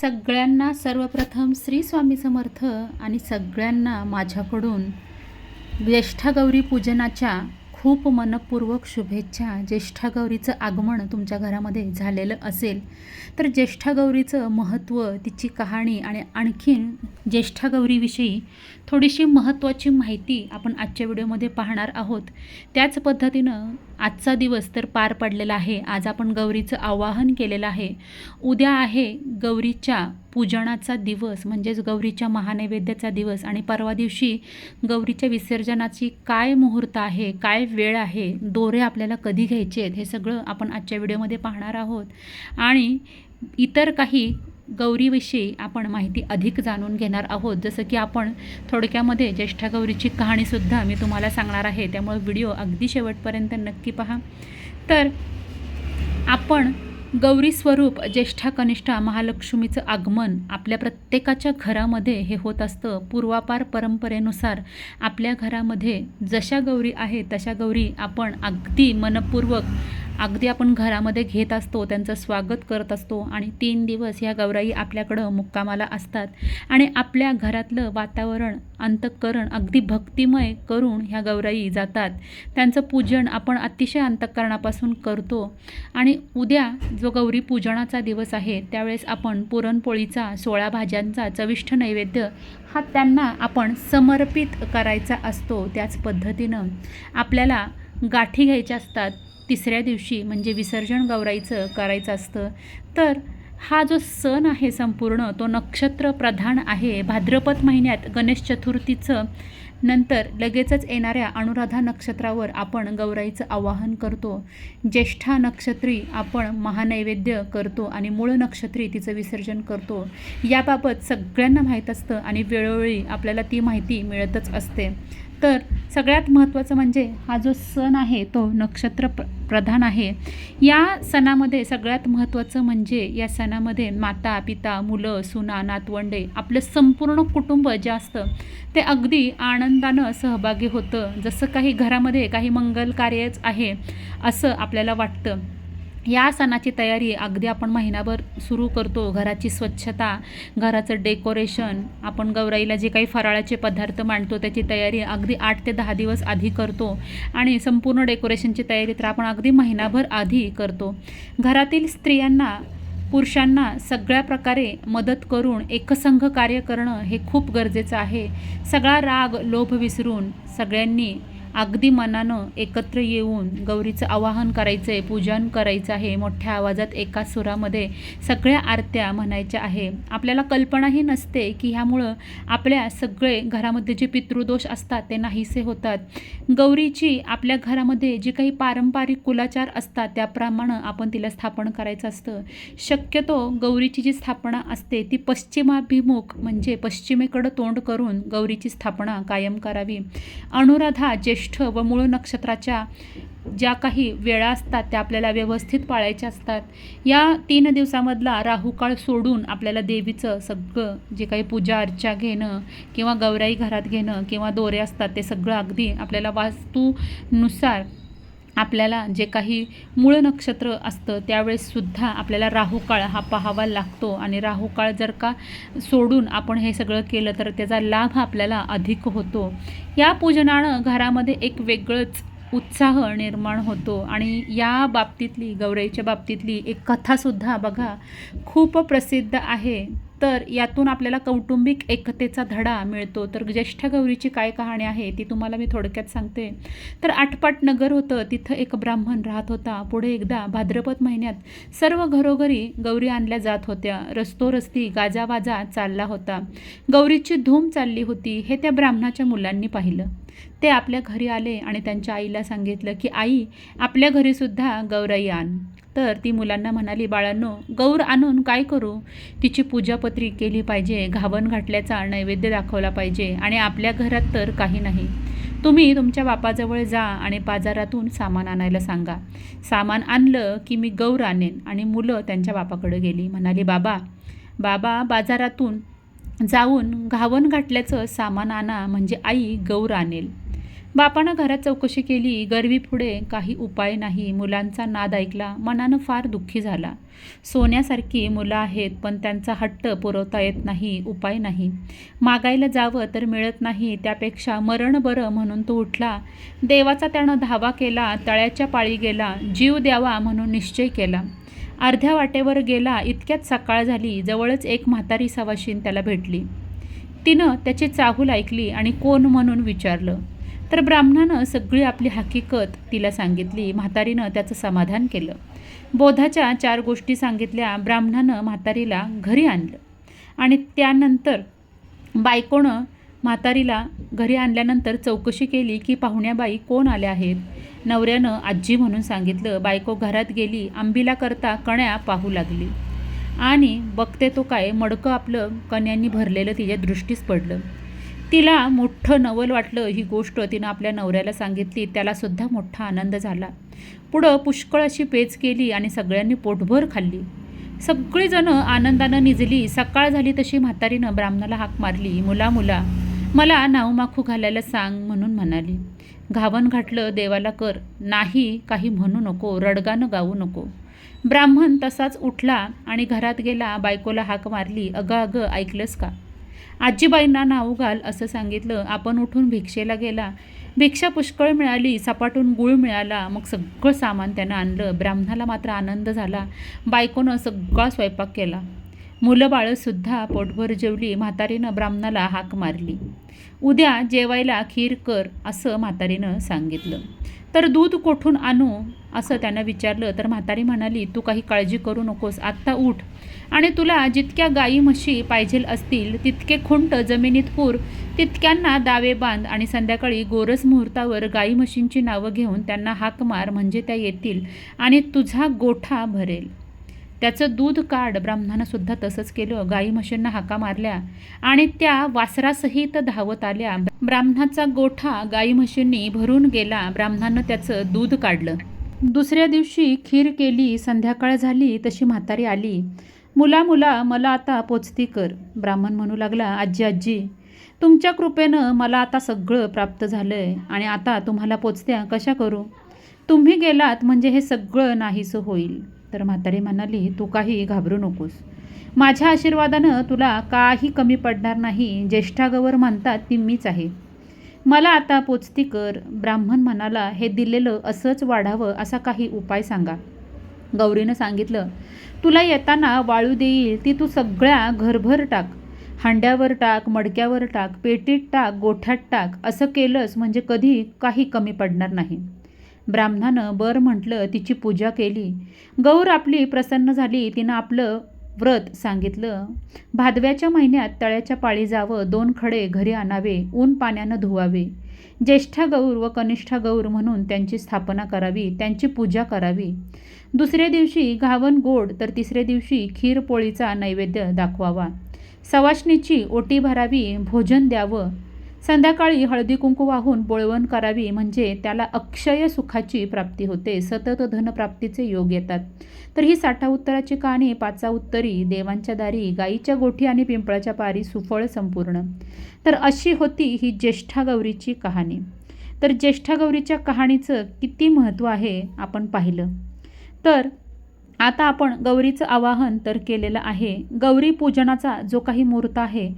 सगळ्यांना सर्वप्रथम श्री स्वामी समर्थ आणि सगळ्यांना माझ्याकडून ज्येष्ठा गौरी पूजनाच्या खूप मनपूर्वक शुभेच्छा ज्येष्ठा गौरीचं आगमन तुमच्या घरामध्ये झालेलं असेल. तर ज्येष्ठा गौरीचं महत्त्व तिची कहाणी आणि आणखीन ज्येष्ठा गौरीविषयी थोडीशी महत्त्वाची माहिती आपण आजच्या व्हिडिओमध्ये पाहणार आहोत. त्याच पद्धतीनं आजचा दिवस तर पार पडलेला आहे. आज आपण गौरीचं आवाहन केलेलं आहे. उद्या आहे गौरीच्या पूजनाचा दिवस म्हणजेच गौरीच्या महानैवेद्याचा दिवस. आणि परवा दिवशी गौरीच्या विसर्जनाची काय मुहूर्त आहे काय वेळ आहे दोरे आपल्याला कधी घ्यायचे आहेत हे सगळं आपण आजच्या व्हिडिओमध्ये पाहणार आहोत. आणि इतर काही गौरीविषयी आपण माहिती अधिक जाणून घेणार आहोत. जसं की आपण थोडक्यामध्ये ज्येष्ठा गौरीची कहाणीसुद्धा मी तुम्हाला सांगणार आहे. त्यामुळे व्हिडिओ अगदी शेवटपर्यंत नक्की पहा. तर आपण गौरी स्वरूप ज्येष्ठा कनिष्ठा महालक्ष्मीचं आगमन आपल्या प्रत्येकाच्या घरामध्ये हे होत असतं. पूर्वापार परंपरेनुसार आपल्या घरामध्ये जशा गौरी आहे तशा गौरी आपण अगदी मनपूर्वक अगदी आपण घरामध्ये घेत असतो त्यांचं स्वागत करत असतो आणि तीन दिवस ह्या गौराई आपल्याकडं मुक्कामाला असतात. आणि आपल्या घरातलं वातावरण अंतःकरण अगदी भक्तिमय करून ह्या गौराई जातात. त्यांचं पूजन आपण अतिशय अंतःकरणापासून करतो. आणि उद्या जो गौरी पूजनाचा दिवस आहे त्यावेळेस आपण पुरणपोळीचा सोळा भाज्यांचा चविष्ट नैवेद्य हा त्यांना आपण समर्पित करायचा असतो त्याच पद्धतीनं. आपल्याला गाठी घ्यायच्या असतात तिसऱ्या दिवशी म्हणजे विसर्जन गौराईचं करायचं असतं. तर हा जो सण आहे संपूर्ण तो नक्षत्र प्रधान आहे. भाद्रपद महिन्यात गणेश चतुर्थीचं नंतर लगेचच येणाऱ्या अनुराधा नक्षत्रावर आपण गौराईचं आवाहन करतो. ज्येष्ठा नक्षत्री आपण महानैवेद्य करतो आणि मूळ नक्षत्री तिचं विसर्जन करतो. याबाबत सगळ्यांना माहीत असतं आणि वेळोवेळी आपल्याला ती माहिती मिळतच असते. तर सगळ्यात महत्त्वाचं म्हणजे हा जो सण आहे तो नक्षत्र प्र प्रधान आहे. या सणामध्ये सगळ्यात महत्त्वाचं म्हणजे या सणामध्ये माता पिता मुलं सुना नातवंडे आपलं संपूर्ण कुटुंब जे असतं ते अगदी आनंदानं सहभागी होतं. जसं काही घरामध्ये काही मंगल कार्यच आहे असं आपल्याला वाटतं. या सणाची तयारी अगदी आपण महिनाभर सुरू करतो. घराची स्वच्छता घराचं डेकोरेशन आपण गौराईला जे काही फराळाचे पदार्थ मांडतो त्याची तयारी अगदी आठ ते दहा दिवस आधी करतो आणि संपूर्ण डेकोरेशनची तयारी तर आपण अगदी महिनाभर आधी करतो. घरातील स्त्रियांना पुरुषांना सगळ्या प्रकारे मदत करून एकसंघ कार्य करणं हे खूप गरजेचं आहे. सगळा राग लोभ विसरून सगळ्यांनी अगदी मनानं एकत्र येऊन गौरीचं आवाहन करायचं आहे पूजन करायचं आहे. मोठ्या आवाजात एका सुरामध्ये सगळ्या आरत्या म्हणायच्या आहे. आपल्याला कल्पनाही नसते की ह्यामुळं आपल्या सगळे घरामध्ये जे पितृदोष असतात ते नाहीसे होतात. गौरीची आपल्या घरामध्ये जी काही पारंपरिक कुलाचार असतात त्याप्रमाणे आपण तिला स्थापन करायचं असतं. शक्यतो गौरीची जी स्थापना असते ती पश्चिमाभिमुख म्हणजे पश्चिमेकडं तोंड करून गौरीची स्थापना कायम करावी. अनुराधा ज्येष्ठ ज्येष्ठ व मूळ नक्षत्राच्या ज्या काही वेळा असतात त्या आपल्याला व्यवस्थित पाळायच्या असतात. या तीन दिवसामधला राहुकाळ सोडून आपल्याला देवीचं सगळं जे काही पूजा अर्चा घेणं किंवा गौराई घरात घेणं किंवा दोरे असतात ते सगळं अगदी आपल्याला वास्तूनुसार आपल्याला जे काही मूळ नक्षत्र असतं त्यावेळेससुद्धा आपल्याला राहुकाळ हा पाहावा लागतो. आणि राहुकाळ जर का सोडून आपण हे सगळं केलं तर त्याचा लाभ आपल्याला अधिक होतो. या पूजनानं घरामध्ये एक वेगळंच उत्साह निर्माण होतो. आणि या बाबतीतली गौराईच्या बाबतीतली एक कथासुद्धा बघा खूप प्रसिद्ध आहे. तर यातून आपल्याला कौटुंबिक एकतेचा धडा मिळतो. तर ज्येष्ठ गौरीची काय कहाणी आहे ती तुम्हाला मी थोडक्यात सांगते. तर आठपाट नगर होतं तिथं एक ब्राह्मण राहत होता. पुढे एकदा भाद्रपद महिन्यात सर्व घरोघरी गौरी आणल्या जात होत्या. रस्तोरस्ती गाजावाजा चालला होता. गौरीची धूम चालली होती. हे त्या ब्राह्मणाच्या मुलांनी पाहिलं. ते आपल्या घरी आले आणि त्यांच्या आईला सांगितलं की आई आपल्या घरीसुद्धा गौराई आण. तर ती मुलांना म्हणाली बाळांनो गौर आणून काय करू? तिची पूजापत्री केली पाहिजे घावन घाटल्याचा नैवेद्य दाखवला पाहिजे आणि आपल्या घरात तर काही नाही. तुम्ही तुमच्या बापाजवळ जा आणि बाजारातून सामान आणायला सांगा. सामान आणलं की मी गौर आणेन आणि मुलं त्यांच्या बापाकडे गेली. म्हणाली बाबा बाबा बाजारातून जाऊन घावन घाटल्याचं सामान आणा म्हणजे आई गौर आणेल. बापानं घरात चौकशी केली गरवी पुढे काही उपाय नाही. मुलांचा नाद ऐकला मनानं फार दुःखी झाला. सोन्यासारखी मुलं आहेत पण त्यांचा हट्ट पुरवता येत नाही उपाय नाही. मागायला जावं तर मिळत नाही त्यापेक्षा मरण बरं म्हणून तो उठला. देवाचा त्यानं धावा केला तळ्याच्या पाळी गेला जीव द्यावा म्हणून निश्चय केला. अर्ध्या वाटेवर गेला इतक्यात सकाळ झाली जवळच एक म्हातारी सवाशीन त्याला भेटली. तिनं त्याची चाहूल ऐकली आणि कोण म्हणून विचारलं? तर ब्राह्मणानं सगळी आपली हकीकत तिला सांगितली म्हातारीनं त्याचं समाधान केलं. बोधाच्या चार गोष्टी सांगितल्या ब्राह्मणानं म्हातारीला घरी आणलं. आणि त्यानंतर बायकोनं म्हातारीला घरी आणल्यानंतर चौकशी केली की पाहुण्याबाई कोण आल्या आहेत? नवऱ्यानं आजी म्हणून सांगितलं बायको घरात गेली आंबीला करता कण्या पाहू लागली. आणि बघते तो काय मडकं आपलं कन्यांनी भरलेलं तिच्या दृष्टीस पडलं. तिला मोठं नवल वाटलं ही गोष्ट तिनं आपल्या नवऱ्याला सांगितली त्यालासुद्धा मोठा आनंद झाला. पुढं पुष्कळ अशी पेच केली आणि सगळ्यांनी पोटभर खाल्ली. सगळीजणं आनंदानं निजली सकाळ झाली तशी म्हातारीनं ब्राह्मणाला हाक मारली मुला मुला मला नावमाखू घालायला सांग म्हणून म्हणाली. घावन घातलं देवाला कर नाही काही म्हणू नको रडगानं गाऊ नको. ब्राह्मण तसाच उठला आणि घरात गेला बायकोला हाक मारली अगं अगं ऐकलंस का? आजीबाईंना नाव घाल असं सांगितलं. आपण उठून भिक्षेला गेला. भिक्षा पुष्कळ मिळाली सपाटून गुळ मिळाला. मग सगळं सामान त्यानं आणलं. ब्राह्मणाला मात्र आनंद झाला. बायकोनं सगळा स्वयंपाक केला. मुलं बाळंसुद्धा पोटभर जेवली. म्हातारीनं ब्राह्मणाला हाक मारली. उद्या जेवायला खीर कर असं म्हातारीनं सांगितलं. तर दूध कोठून आणू? असं त्यानं विचारलं. तर म्हातारी म्हणाली तू काही काळजी करू नकोस आत्ता उठ. आणि तुला जितक्या गाई म्हशी पाहिजेल असतील तितके खुंट जमिनीत पूर तितक्यांना दावे बांध आणि संध्याकाळी गोरस मुहूर्तावर गाई म्हशींची नावं घेऊन त्यांना हाक मार म्हणजे त्या येतील आणि तुझा गोठा भरेल. त्याचं दूध काढ. ब्राह्मणानं सुद्धा तसंच केलं. गाई म्हशींना हाका मारल्या आणि त्या वासरासहित धावत आल्या. ब्राह्मणाचा गोठा गाई म्हशींनी भरून गेला. ब्राह्मणानं त्याचं दूध काढलं. दुसऱ्या दिवशी खीर केली. संध्याकाळ झाली. तशी म्हातारी आली. मुला मुला मला आता पोचती कर. ब्राह्मण म्हणू लागला आजी आजी तुमच्या कृपेनं मला आता सगळं प्राप्त झालं आहे आणि आता तुम्हाला पोचत्या कशा करू? तुम्ही गेलात म्हणजे हे सगळं नाहीसं होईल. तर म्हातारी म्हणाली तू काही घाबरू नकोस. माझ्या आशीर्वादानं तुला काही कमी पडणार नाही. ज्येष्ठागवर म्हणतात ती मीच आहे. मला आता पोचती कर. ब्राह्मण म्हणाला हे दिलेलं असंच वाढावं असा काही उपाय सांगा. गौरीनं सांगितलं तुला येताना वाळू देईल ती तू सगळ्या घरभर टाक. हांड्यावर टाक मडक्यावर टाक पेटीत टाक गोठ्यात टाक. असं केलंस म्हणजे कधी काही कमी पडणार नाही. ब्राह्मणानं बर म्हटलं तिची पूजा केली. गौर आपली प्रसन्न झाली तिनं आपलं व्रत सांगितलं. भादव्याच्या महिन्यात तळ्याच्या पाळी जावं दोन खडे घरी आणावे ऊन पाण्यानं धुवावे. ज्येष्ठा गौर व कनिष्ठा गौर म्हणून त्यांची स्थापना करावी त्यांची पूजा करावी. दुसऱ्या दिवशी घावन गोड तर तिसऱ्या दिवशी खीर पोळीचा नैवेद्य दाखवावा. सवाशणीची ओटी भरावी भोजन द्यावं. संध्याकाळी हळदी कुंकू वाहून बोळवण करावी म्हणजे त्याला अक्षय सुखाची प्राप्ती होते. सतत धनप्राप्तीचे योग येतात. तर ही साठा उत्तराची कहाणी पाचा उत्तरी देवांच्या दारी गाईच्या गोठी आणि पिंपळाच्या पारी सुफळ संपूर्ण. तर अशी होती ही ज्येष्ठा गौरीची कहाणी. तर ज्येष्ठा गौरीच्या कहाणीचं किती महत्त्व आहे आपण पाहिलं. तर आता आपण गौरीचं आवाहन तर केलेलं आहे. गौरी पूजनाचा जो काही मुहूर्त आहे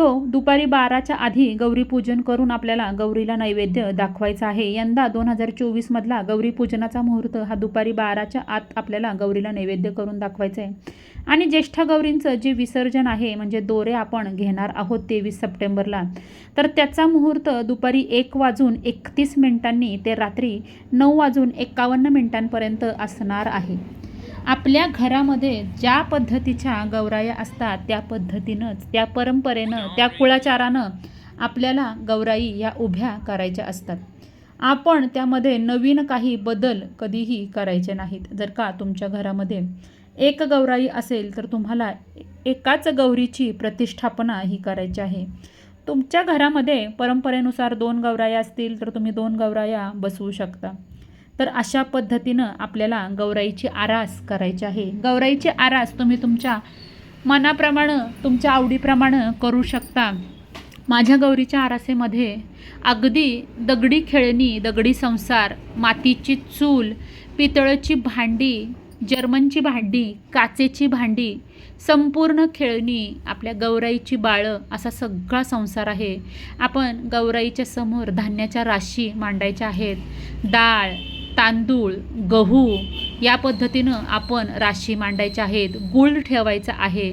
तो दुपारी बाराच्या आधी गौरी पूजन करून आपल्याला गौरीला नैवेद्य दाखवायचा आहे. यंदा दोन हजार चोवीसमधला गौरी पूजनाचा मुहूर्त हा दुपारी बाराच्या आत आपल्याला गौरीला नैवेद्य करून दाखवायचा आहे. आणि ज्येष्ठ गौरींचं जे विसर्जन आहे म्हणजे दोरे आपण घेणार आहोत तेवीस सप्टेंबरला तर त्याचा मुहूर्त दुपारी एक वाजून एकतीस मिनिटांनी ते रात्री नऊ वाजून एकावन्न मिनिटांपर्यंत असणार आहे. आपल्या घरामध्ये ज्या पद्धतीच्या गौराया असतात त्या पद्धतीनंच त्या परंपरेनं त्या कुळाचारानं आपल्याला गौराई या उभ्या करायच्या असतात. आपण त्यामध्ये नवीन काही बदल कधीही करायचे नाहीत. जर का तुमच्या घरामध्ये एक गौराई असेल तर तुम्हाला एकाच गौरीची प्रतिष्ठापना ही करायची आहे. तुमच्या घरामध्ये परंपरेनुसार दोन गौराया असतील तर तुम्ही दोन गौराया बसवू शकता. तर अशा पद्धतीनं आपल्याला गौराईची आरास करायची आहे. गौराईची आरास तुम्ही तुमच्या मनाप्रमाणे तुमच्या आवडीप्रमाणे करू शकता. माझ्या गौरीच्या आरासेमध्ये अगदी दगडी खेळणी दगडी संसार मातीची चूल पितळची भांडी जर्मनची भांडी काचेची भांडी संपूर्ण खेळणी आपल्या गौराईची बाळं असा सगळा संसार आहे. आपण गौराईच्या समोर धान्याच्या राशी मांडायच्या आहेत. डाळ तांदूळ गहू या पद्धतीनं आपण राशी मांडायच्या आहेत गुळ ठेवायचा आहे.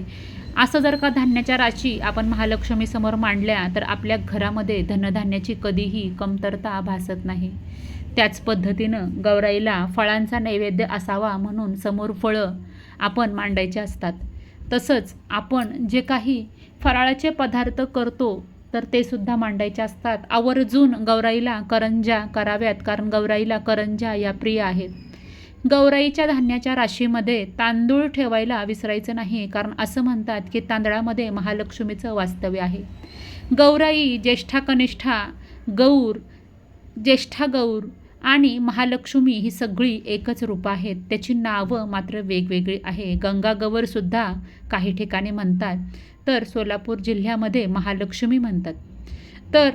असं जर का धान्याच्या राशी आपण महालक्ष्मीसमोर मांडल्या तर आपल्या घरामध्ये धनधान्याची कधीही कमतरता भासत नाही. त्याच पद्धतीनं गौराईला फळांचा नैवेद्य असावा म्हणून समोर फळं आपण मांडायचे असतात. तसंच आपण जे काही फराळाचे पदार्थ करतो तर ते सुद्धा मांडायचे असतात. आवर्जून गौराईला करंजा कराव्यात कारण गौराईला करंजा या प्रिय आहेत. गौराईच्या धान्याच्या राशीमध्ये तांदूळ ठेवायला विसरायचं नाही कारण असं म्हणतात की तांदळामध्ये महालक्ष्मीचं वास्तव्य आहे. गौराई ज्येष्ठा कनिष्ठा गौर ज्येष्ठा गौर आणि महालक्ष्मी ही सगळी एकच रूपं आहेत. त्याची नावं मात्र वेगवेगळी आहे. गंगागवरसुद्धा काही ठिकाणी म्हणतात. तर सोलापूर जिल्ह्यामध्ये महालक्ष्मी म्हणतात. तर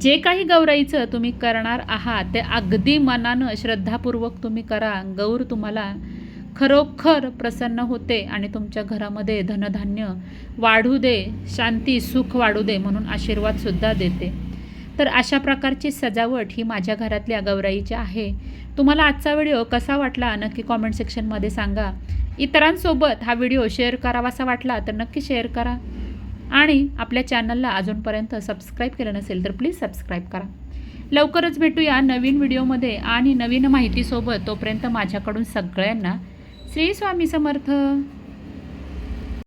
जे काही गौराईचं तुम्ही करणार आहात ते अगदी मनानं श्रद्धापूर्वक तुम्ही करा. गौर तुम्हाला खरोखर प्रसन्न होते आणि तुमच्या घरामध्ये धनधान्य वाढू दे शांती सुख वाढू दे म्हणून आशीर्वादसुद्धा देते. तर अशा प्रकारची सजावट ही माझ्या घरातल्या गौराईची आहे. तुम्हाला आजचा व्हिडिओ कसा वाटला नक्की कॉमेंट सेक्शनमध्ये सांगा. इतरांसोबत हा व्हिडिओ शेअर करावासा वाटला तर नक्की शेअर करा. आणि आपल्या चॅनलला अजूनपर्यंत सबस्क्राईब केलं नसेल तर प्लीज सबस्क्राईब करा. लवकरच भेटूया नवीन व्हिडिओमध्ये आणि नवीन माहितीसोबत तोपर्यंत माझ्याकडून सगळ्यांना श्री स्वामी समर्थ.